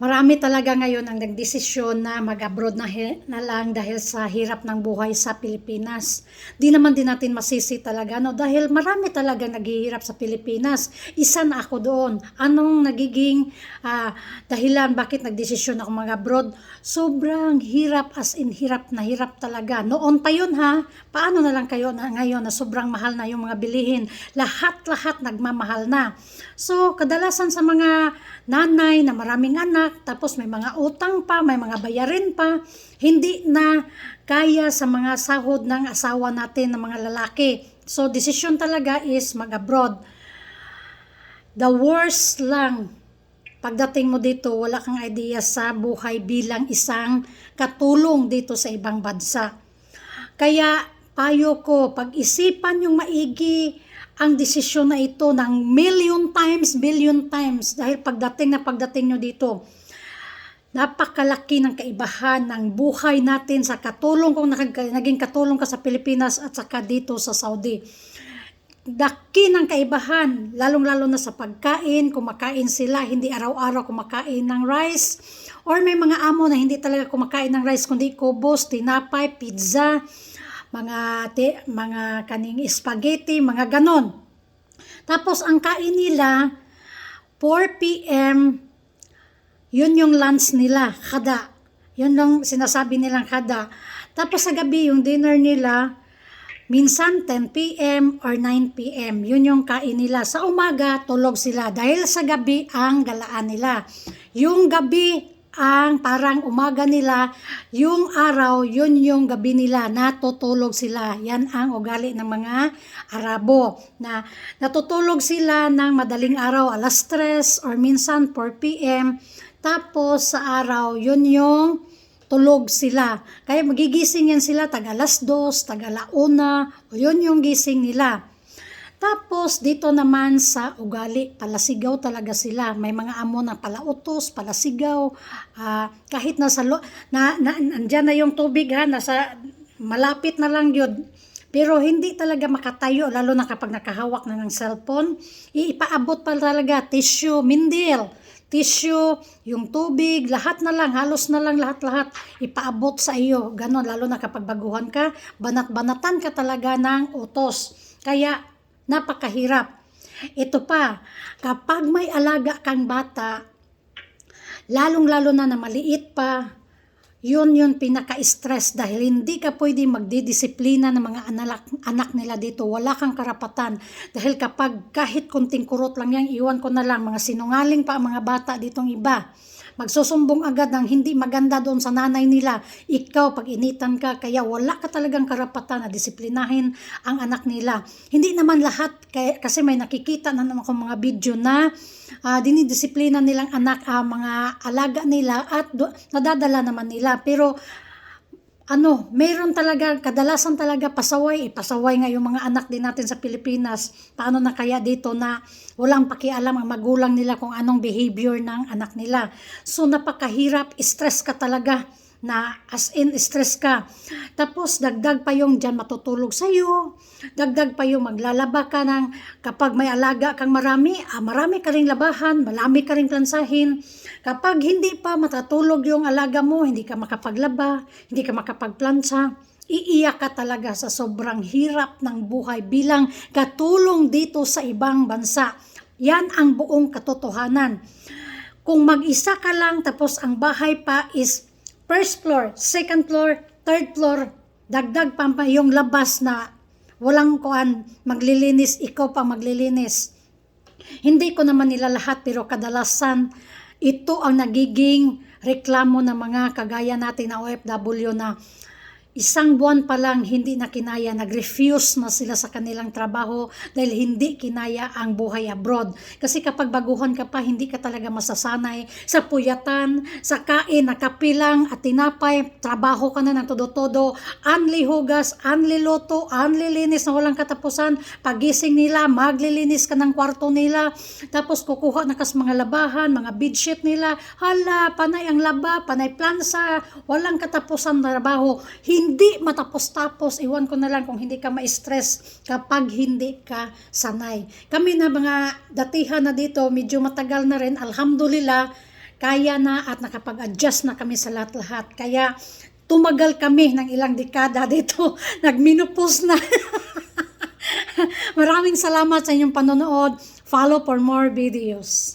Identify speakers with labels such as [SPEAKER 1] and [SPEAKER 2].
[SPEAKER 1] Marami talaga ngayon ang nagdesisyon na mag-abroad na, na lang dahil sa hirap ng buhay sa Pilipinas. Di naman din natin masisi talaga no dahil marami talaga naghihirap sa Pilipinas. Isa na ako doon. Anong nagiging ah, dahilan bakit nagdesisyon ako mag-abroad? Sobrang hirap as in hirap na hirap talaga. Noon pa yun ha. Paano na lang kayo na ngayon na sobrang mahal na yung mga bilihin? Lahat-lahat nagmamahal na. So, kadalasan sa mga nanay na maraming anak, tapos may mga utang pa, may mga bayarin pa, hindi na kaya sa mga sahod ng asawa natin ng mga lalaki. So, desisyon talaga is mag-abroad. The worst lang, pagdating mo dito, wala kang idea sa buhay bilang isang katulong dito sa ibang bansa. Kaya, payo ko, pag-isipan yung maigi ang desisyon na ito ng million times, billion times. Dahil pagdating na pagdating nyo dito, napakalaki ng kaibahan ng buhay natin sa katulong kung naging katulong ka sa Pilipinas at saka dito sa Saudi. Daki ng kaibahan, lalong-lalo na sa pagkain, kumakain sila, hindi araw-araw kumakain ng rice, or may mga amo na hindi talaga kumakain ng rice, kundi kubos, tinapay, pizza, mga, ti- mga kaning spaghetti, mga ganon. Tapos ang kain nila, 4 p.m., yun yung lunch nila, kada. Yun lang sinasabi nilang kada. Tapos sa gabi, yung dinner nila, minsan 10 p.m. or 9 p.m. Yun yung kain nila. Sa umaga, tulog sila. Dahil sa gabi, ang galaan nila. Yung gabi, ang parang umaga nila, yung araw, yun yung gabi nila, natutulog sila. Yan ang ugali ng mga Arabo, na natutulog sila ng madaling araw, alas 3 or minsan 4 p.m. Tapos sa araw, yun yung tulog sila. Kaya magigising yan sila tag alas 2, tag alauna, o yun yung gising nila. Tapos dito naman sa ugali, palasigaw talaga sila. May mga amo na palautos, palasigaw, ah, kahit nasa lo, na, na andyan na yung tubig ha, nasa malapit na lang yun. Pero hindi talaga makatayo, lalo na kapag nakahawak na ng cellphone. Ipaabot pa talaga, tissue, mindil, tissue, yung tubig, lahat na lang, halos na lang lahat-lahat, ipaabot sa iyo. Ganon, lalo na kapag baguhan ka, banat-banatan ka talaga ng utos. Kaya, napakahirap. Ito pa, kapag may alaga kang bata, lalong-lalo na na maliit pa, yun yun pinaka-stress dahil hindi ka pwede magdidisiplina ng mga anak, anak nila dito. Wala kang karapatan. Dahil kapag kahit kunting kurot lang yan, iwan ko na lang. Mga sinungaling pa ang mga bata ditong iba. Magsusumbong agad ng hindi maganda doon sa nanay nila. Ikaw, pag initan ka, kaya wala ka talagang karapatan na disiplinahin ang anak nila. Hindi naman lahat, kasi may nakikita na naman mga video na ah, dinidisiplina nilang anak, ah, mga alaga nila at do, nadadala naman nila. Pero ano, mayroon talaga, kadalasan talaga pasaway, eh, pasaway nga yung mga anak din natin sa Pilipinas. Paano na kaya dito na walang pakialam ang magulang nila kung anong behavior ng anak nila. So napakahirap, stress ka talaga na as in stress ka. Tapos dagdag pa yung dyan matutulog sa iyo. Dagdag pa yung maglalaba ka ng kapag may alaga kang marami, ah, marami ka ring labahan, marami ka ring plansahin. Kapag hindi pa matatulog yung alaga mo, hindi ka makapaglaba, hindi ka makapagplansa, iiyak ka talaga sa sobrang hirap ng buhay bilang katulong dito sa ibang bansa. Yan ang buong katotohanan. Kung mag-isa ka lang tapos ang bahay pa is first floor, second floor, third floor, dagdag pa yung labas na walang kuan maglilinis, ikaw pa maglilinis. Hindi ko naman nila lahat pero kadalasan ito ang nagiging reklamo ng mga kagaya natin na OFW na isang buwan pa lang hindi na kinaya, nag-refuse na sila sa kanilang trabaho dahil hindi kinaya ang buhay abroad. Kasi kapag baguhan ka pa, hindi ka talaga masasanay. Sa puyatan, sa kain, na kapilang at tinapay, trabaho ka na ng todo-todo, anli hugas, anli loto, anli linis na walang katapusan, pagising nila, maglilinis ka ng kwarto nila, tapos kukuha na kas mga labahan, mga bedsheet nila, hala, panay ang laba, panay plansa, walang katapusan na trabaho, hindi matapos-tapos, iwan ko na lang kung hindi ka ma-stress kapag hindi ka sanay. Kami na mga datihan na dito, medyo matagal na rin, alhamdulillah, kaya na at nakapag-adjust na kami sa lahat-lahat. Kaya tumagal kami ng ilang dekada dito. Nagminupos na. Maraming salamat sa inyong panonood. Follow for more videos.